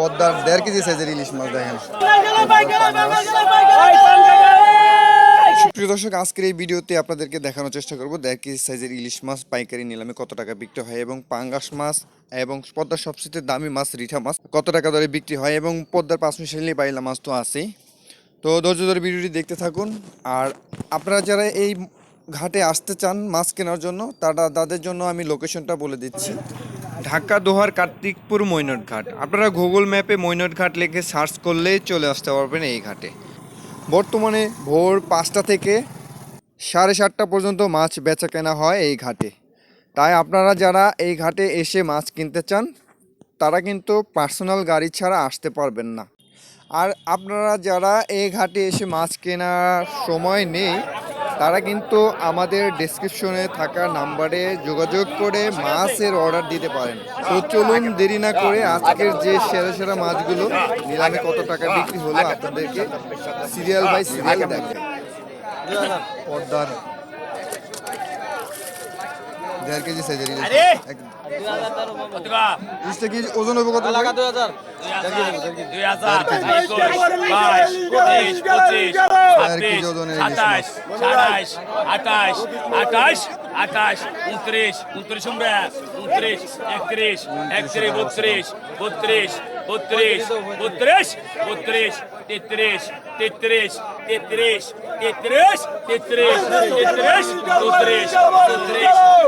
পদ্মার দেড় কেজি সাইজের ইলিশ মাছ দেখেন। প্রিয় দর্শক, আজকের এই ভিডিওতে আপনাদেরকে দেখানোর চেষ্টা করব দেড় কেজি সাইজের ইলিশ মাছ, পাইকারি নিলামে কত টাকা বিক্রি হয় এবং পাঙ্গাস মাছ এবং পদ্মার সবচেয়ে দামি মাছ রিঠা মাছ কত টাকা দরে বিক্রি হয় এবং পদ্মার পাঁচ মিশালি বাইলা মাছ তো আছেই। তো ধৈর্য ধরে ভিডিওটি দেখতে থাকুন। আর আপনারা যারা এই ঘাটে আসতে চান মাছ কেনার জন্য, তারা তাদের জন্য আমি লোকেশনটা বলে দিচ্ছি। ঢাকা, দোহার, কার্তিকপুর মৈনট ঘাট আপনারা গুগল ম্যাপে মৈনট ঘাট লিখে সার্চ করলেই চলে আসতে পারবেন এই ঘাটে। বর্তমানে ভোর পাঁচটা থেকে সাড়ে সাতটা পর্যন্ত মাছ বেচা কেনা হয় এই ঘাটে। তাই আপনারা যারা এই ঘাটে এসে মাছ কিনতে চান, তারা কিন্তু পার্সোনাল গাড়ি ছাড়া আসতে পারবেন না। আর আপনারা যারা এই ঘাটে এসে মাছ কেনার সময় নেই তারা কিন্তু আমাদের ডেসক্রিপশনে থাকা নাম্বারে যোগাযোগ করে মাছের অর্ডার দিতে পারেন তো চলুন দেরি না করে আজকের যে সেরা সেরা মাছগুলো নিলামে কত টাকা বিক্রি হলো আপনাদেরকে সিরিয়াল বাই সিরিয়াল দেখেন পর্দার দেড় কেজি সাইজের? ইলিশটা কি ওজন হবে কত লাগা দুই হাজার Eric. Atrás, atrás, atrás, atrás, atrás. Um três, um três, um bré. Um três, é três, é três, vou três, vou três, vou três, vou três, vou três, de três. তেত্রিশ, তেত্রিশ, তেত্রিশ, তেত্রিশ, তেত্রিশ, চৌত্রিশ,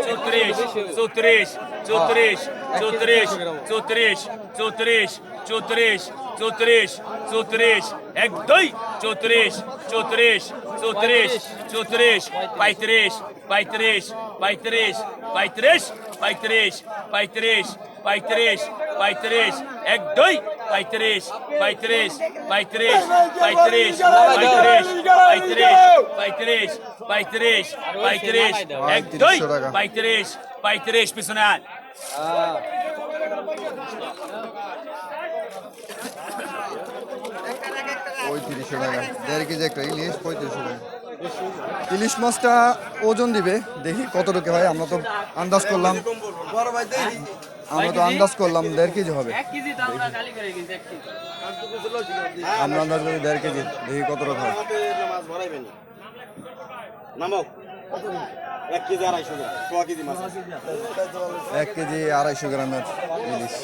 চৌত্রিশ, চৌত্রিশ, চৌত্রিশ, চৌত্রিশ, চৌত্রিশ, চৌত্রিশ, চৌত্রিশ, চৌত্রিশ, চৌত্রিশ, এক দুই চৌত্রিশ, চৌত্রিশ, চৌত্রিশ, চৌত্রিশ, পঁয়ত্রিশ, পঁয়ত্রিশ, পঁয়ত্রিশ, পঁয়ত্রিশ, পঁয়ত্রিশ, পঁয়ত্রিশ, পঁয়ত্রিশ, পঁয়ত্রিশ, এক দুই পঁয়ত্রিশ, পঁয়ত্রিশ, পঁয়ত্রিশ, পঁয়ত্রিশ, পঁয়ত্রিশ, পঁয়ত্রিশ, পঁয়ত্রিশ, পঁয়ত্রিশ, পঁয়ত্রিশ, এক দুই পঁয়ত্রিশ, পঁয়ত্রিশ পিছনে আন। পঁয়ত্রিশশো টাকা। দেড় কেজি একটা ইলিশ পঁয়ত্রিশশো টাকা। ইলিশ মাছটা ওজন দিবে। দেখি কতটুকু হয় আমরা তো আন্দাজ করলাম। আমরা তো আন্দাজ করলাম দেড় কেজি হবে। আমরা আন্দাজ করি দেড় কেজি দেখি কতটুকু মাছ ভরাইবেন নামক? এক কেজি আড়াইশো গ্রাম ছ কেজি মাছ এক কেজি আড়াইশো গ্রামের ইলিশ।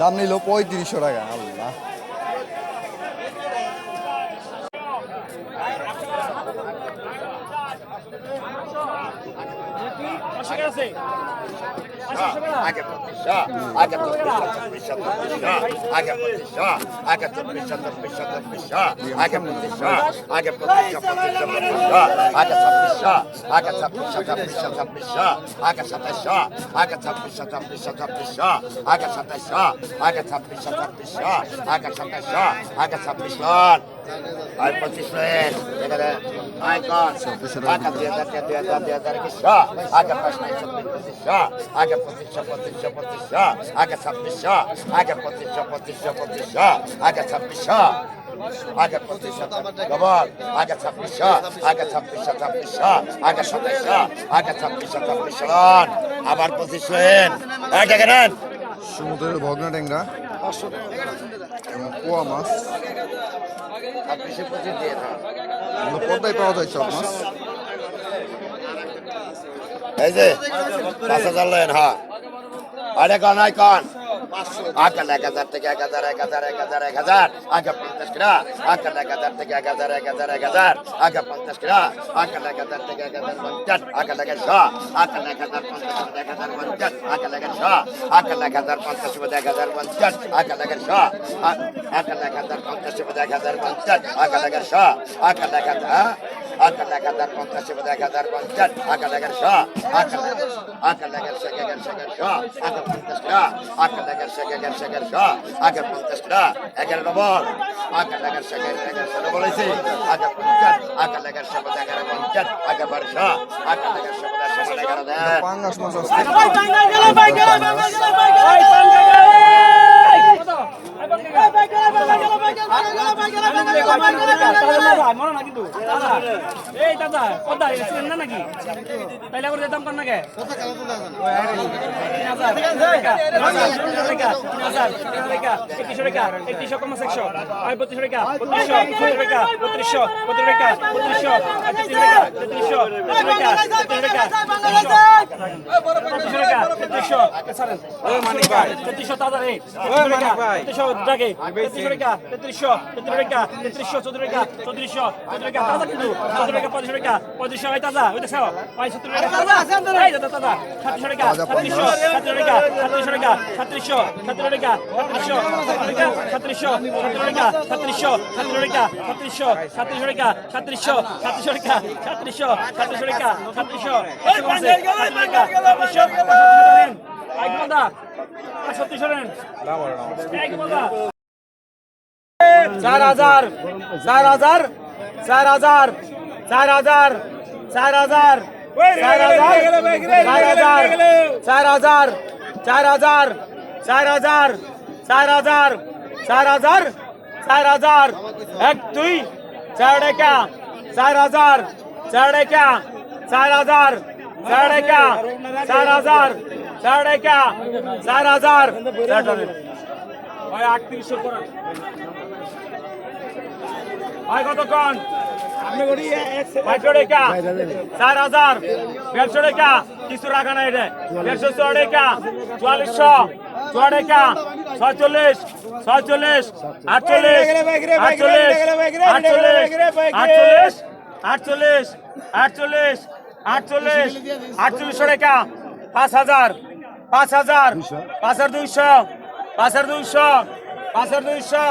দাম নিল পঁয়ত্রিশশো টাকা আল্লাহ। Άκα από τη σά, άκα από τη σά, πίσω από τη σά, άκα από τη σά, άκα από τη σά, πίσω από τη σά, άκα από τη σά, άκα από τη σά, πίσω από τη σά, άκα από τη σά, άκα από τη σά, πίσω από τη σά, άκα από τη σά, άκα από τη σά, πίσω από τη σά, άκα από τη σά, άκα από τη σά, πίσω από τη σά, άκα από τη σά, άκα από τη σά, আয় পঁচিশ মিনিট এখানে আয় কর আগে দুই হাজার দুই হাজার দুই হাজার একুশশো আগে পাঁচ নাই চব্বিশ পঁচিশশো আগে পঁচিশশো পঁচিশশো পঁচিশশো আগে ছাব্বিশশো আগে পঁচিশশো পঁচিশশো পঁচিশশো আগে ছাব্বিশশো আগে পঁচিশশো আগে ছাব্বিশশো আগে ছাব্বিশশো ছাব্বিশশো আগে সাতাইশশো আগে ছাব্বিশশো ছাব্বিশশো আবার পঁচিশশো আগে কেন সমুদ্রের ভগ্না ট্যাংরা পোয়া মাছ ছাব্বিশে পঁচিশ দিয়ে পদ্মায় পাওয়া যায় সব মাছ এই যে পাঁচ হাজার লেন হ্যাঁ। আরে কন আই কন। akalla kadar teke kadar kadar kadar kadar aga pantas kira akalla kadar teke kadar kadar kadar aga pantas kira akalla kadar teke kadar pantas akalla kadar sha akalla kadar pantas kadar kadar pantas akalla kadar sha akalla kadar pantas kadar kadar pantas akalla kadar sha akalla kadar pantas kadar kadar pantas akalla kadar sha akalla kadar আকাল একাধার পঞ্চাশ এবার একাধার পঞ্চাশ আকাল এগার শ আকাল আকাল এগার শেখ এগার শেখের শ আকাল পঞ্চাশ টা আকাল এগার শেখ এগার শেখের শ আকাল পঞ্চাশ টা এগারো নম্বর আকাল এগার শেখ এগার এগার শ বলেছে আকাল পঞ্চাশ আকাল এগার শেখ এগারো পঞ্চাশ আকাল বারো শ আকাল এগার শেখ এগারো সমান এগারো দেয় এই দাদা কত এসেছিলেন না নাকি তাইলে আবার দাম কর না কে তিন হাজার টাকা টাকা তিন হাজার টাকা একত্রিশশো টাকা একত্রিশশো কমাস একশো টাকা তেত্রিশশো টাকা তেত্রিশশো তেত্রিশ টাকা তেত্রিশশো চৌদ্দ টাকা চৌত্রিশশো চৌদ্দ টাকা তাজা কিন্তু চৌদ্দ টাকা পঁয়ত্রিশ টাকা পঁয়ত্রিশশো ভাই তাজা ওইটা খাও ভাই সত্তর টাকা তাজা তাজা সাতত্রিশশো টাকা সাতত্রিশশো সাতত্রিশ টাকা সাতত্রিশশো টাকা সাতত্রিশশো সাতত্রিশ টাকা সাতত্রিশশো সাতত্রিশ টাকা সাতত্রিশশো সাতত্রিশ টাকা সাতত্রিশশো সাতত্রিশশো টাকা সাতত্রিশশো সাতত্রিশশো টাকা সাতত্রিশশো সাতত্রিশশো টাকা সাতত্রিশশো সাতত্রিশশো বন্ধা সত্যিশো নেন এক বন্ধা চার হাজার চার হাজার চার হাজার চার হাজার চার হাজার চার হাজার চার হাজার চার হাজার চার হাজার চার হাজার চার হাজার চার হাজার এক দুই চার টাকা চার হাজার চার টাকা চার হাজার চার টাকা চার হাজার চার টাকা চার হাজার। আটত্রিশশো করেন ভাই, কতক্ষণ? চার হাজার। দেড়শো টাকা কিছু রাখা নাই রে। দেড়শো ছ টাকা চুয়াল্লিশশো। ছ টাকা ছয়চল্লিশ। ছয়চল্লিশ। আটচল্লিশ। আটচল্লিশ। আটচল্লিশ। আটচল্লিশ। আটচল্লিশ। আটচল্লিশ। আটচল্লিশশো টাকা। পাঁচ হাজার। পাঁচ হাজার পাঁচ হাজার দুইশো পাঁচ হাজার দুইশো পাঁচ হাজার দুইশো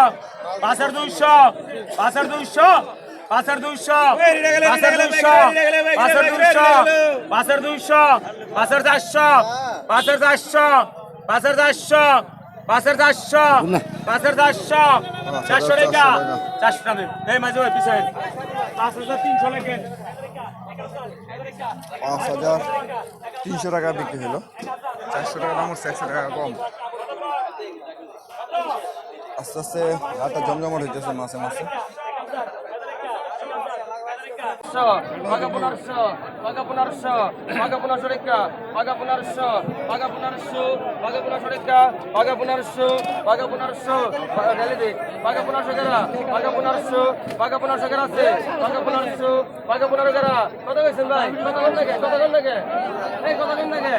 পাঁচ হাজার দুইশো পাঁচ হাজার দুইশো পাঁচ হাজার দুইশো পাঁচ হাজার দুইশো পাঁচ হাজার দুইশো পাঁচ হাজার দুইশো পাঁচ হাজার চারশো পাঁচ হাজার চারশো পাঁচ হাজার চারশো পাঁচ হাজার চারশো পাঁচ হাজার চারশো চারশো টাকা চারশো টাকা এই মাঝে পিছনে পাঁচ হাজার তিনশো লেখে পাঁচ হাজার তিনশো টাকা বিক্রি হলো চারশো টাকা দাম হচ্ছে একশো টাকা কম আস্তে আস্তে রাতটা জমজমাট হইতেছে মাসে মাসে Paga punarso, paga punarso, paga punarso reka, paga punarso, paga punarso, paga punarso reka, paga punarso, paga punarso, paga delide, paga punarso kara, paga punarso, paga punarso kara se, paga punarso, paga punarso kara. Kota kaisin bhai, kota kon lage, kota kon lage, hey kota kon lage.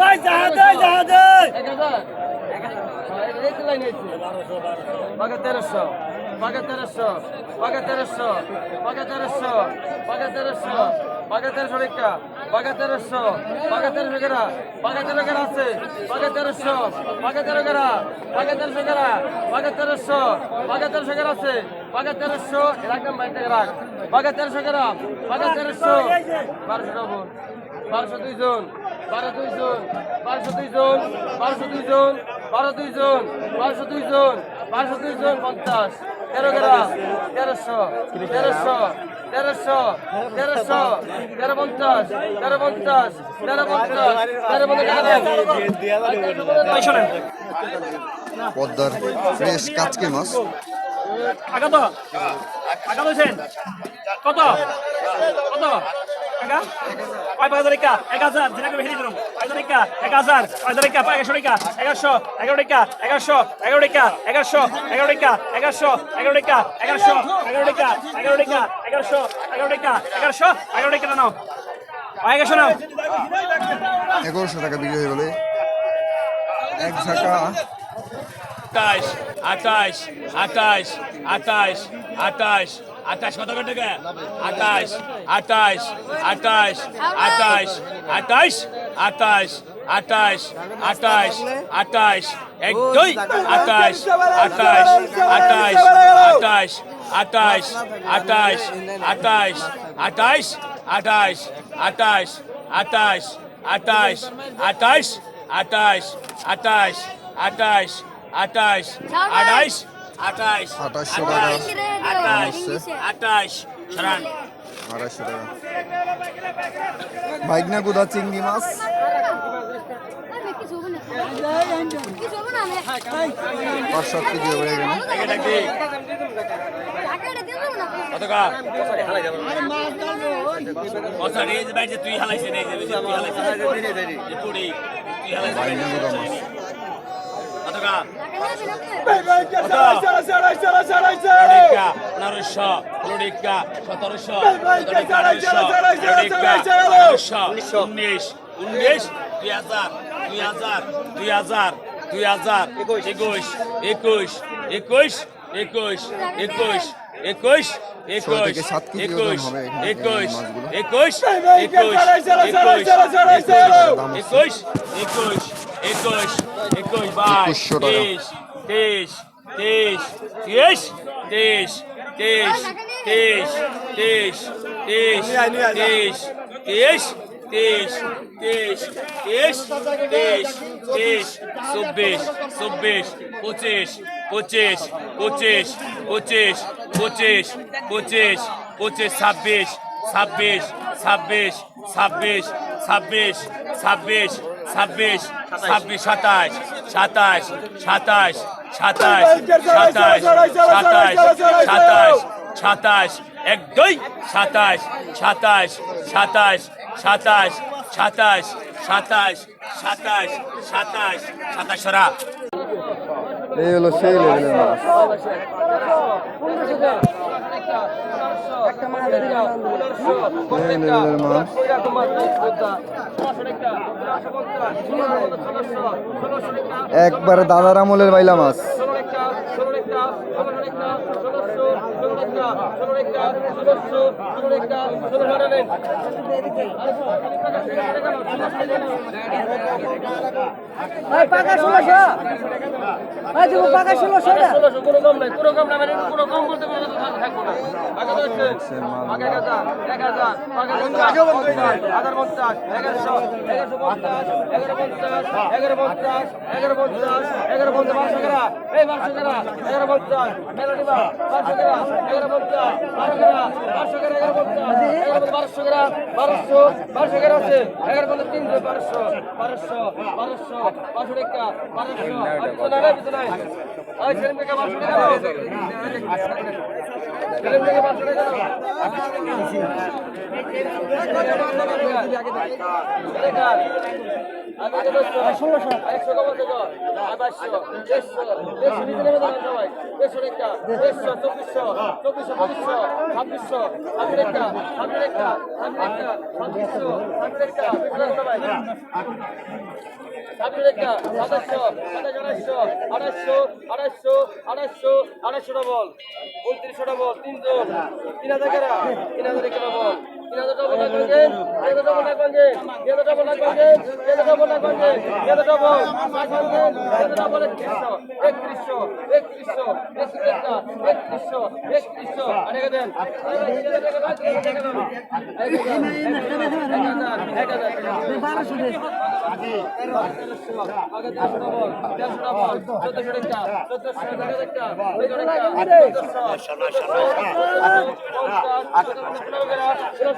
ওই জাহাজে জাহাজে পাকে তেরোশো পাকে তেরোশো পাকে তেরোশো পাকে তেরোশো পাকে তেরোশো পাকে তেরোশো রেখা পাকে তেরোশো পাকে তেরোশো গেরা পাকে তেরো গেরা আছে পাকে তেরোশো পাকে তেরো গেরা পাকে তেরোশো গেরা পাকে তেরোশো পাকে তেরোশো গেরা আছে পাকে তেরোশো এরকম বাইরে বারোশো দুইজন বারো দুইজন বারোশো দুইজন বারোশো দুইজন বারো দুইজন বারোশো দুইজন বারোশো দুইজন পঞ্চাশ তেরো গ্রাম তেরোশো তেরোশো তেরোশো তেরোশো তেরো পঞ্চাশ তেরো পঞ্চাশ তেরো পঞ্চাশ তেরো পঞ্চাশ পদ্মার ফ্রেশ কাচকি মাছ। আগা তো আগা বলছেন কত? কত আগা পাঁচ টাকা এক হাজার। যেটা করে হেরে দিলাম পাঁচ টাকা এক হাজার। পাঁচ টাকা এগারোশো টাকা এগারোশো। এগারো টাকা এগারোশো। এগারো টাকা এগারোশো। এগারো টাকা এগারোশো। এগারো টাকা এগারোশো। এগারো টাকা এগারো টাকা এগারোশো। এগারো টাকা এগারোশো। এগারো টাকা নাও। এগারোশো নাও? এগারোশো টাকা বিক্রি হয়ে গেলে। এক ঝাঁকা। আঠাশ আঠাশ আঠাশ আঠাশ আঠাশ। আঠাশ কত করে টাকা আঠাশ আঠাশ আঠাশ আঠাশ আঠাশ আঠাশ আঠাশ আঠাশ এক দুই আঠাশ আঠাশ আঠাশ আঠাশ আঠাশ আঠাশ আঠাশ আঠাশ আঠাশ আঠাশ আঠাশ আঠাশ আঠাশ আঠাশ আঠাশ আঠাশ আঠাশ আঠাশ আঠাশশো টাকা। আঠাশ। আড়াইশো বাইকনা চিংড়ি মাছ। পাঁচ সাত কেজি হবে এখানে এটা কি টাকাটা দিয়ে দেবো না কত কা কসারি এই যে ভাই যে তুই হালাইছিস এই যে তুই হালাইছিস যে পুরি তুই হালাইছিস কত কা লড়িকা সতেরোশো আড়াইশো উনিশ উনিশ দুই হাজার দুই হাজার দুই হাজার দুই হাজার একুশ একুশ একুশ একুশ একুশ একুশ একুশ একুশ একুশ। একুশ একুশ একুশ একুশ একুশ একুশ বাইশ একুশশো টাকা। তেইশ তেইশ তেইশ তেইশ তেইশ তেইশ তেইশ তেইশ তেইশ তেইশ তেইশ তেইশ তেইশ তেইশ তেইশ চব্বিশ চব্বিশ পঁচিশ পঁচিশ পঁচিশ পঁচিশ পঁচিশ পঁচিশ পঁচিশ ছাব্বিশ ছাব্বিশ ছাব্বিশ ছাব্বিশ ছাব্বিশ ছাব্বিশ ছাব্বিশ সাতাশ সাতাশ সাতাশ সাতাশ সাতাশ সাতাশ সাতাশ সাতাশ এক দুই সাতাশ সাতাশ সাতাশ সাতাশ সাতাশ সাতাশ সাতাশ সাতাশ সাতাশ সরা এই হলো সেই লেভেলের মাছ একবারে দাদার আমলের বাইলা মাছ। পাকা ষোলোশো। পাকা ষোলোশো ষোলোশো কোনো কম নাই। কোনো কম নাই মানে কোনো কম বলতে না। বক্সের মাল বারোশো বারোশো আছে এগারো পর্যন্ত তিনশো বারোশো বারোশো বারোশো বারোশো টাকা বারোশো বারোশো বারোশো টাকা আগে আড়াইশোটা বল উনত্রিশটা বল তিনজন তিন হাজার তিন হাজার কেনা বল একত্রিশশো একত্রিশশো একত্রিশশো একত্রিশশো আরেকে দেন চোদ্দশো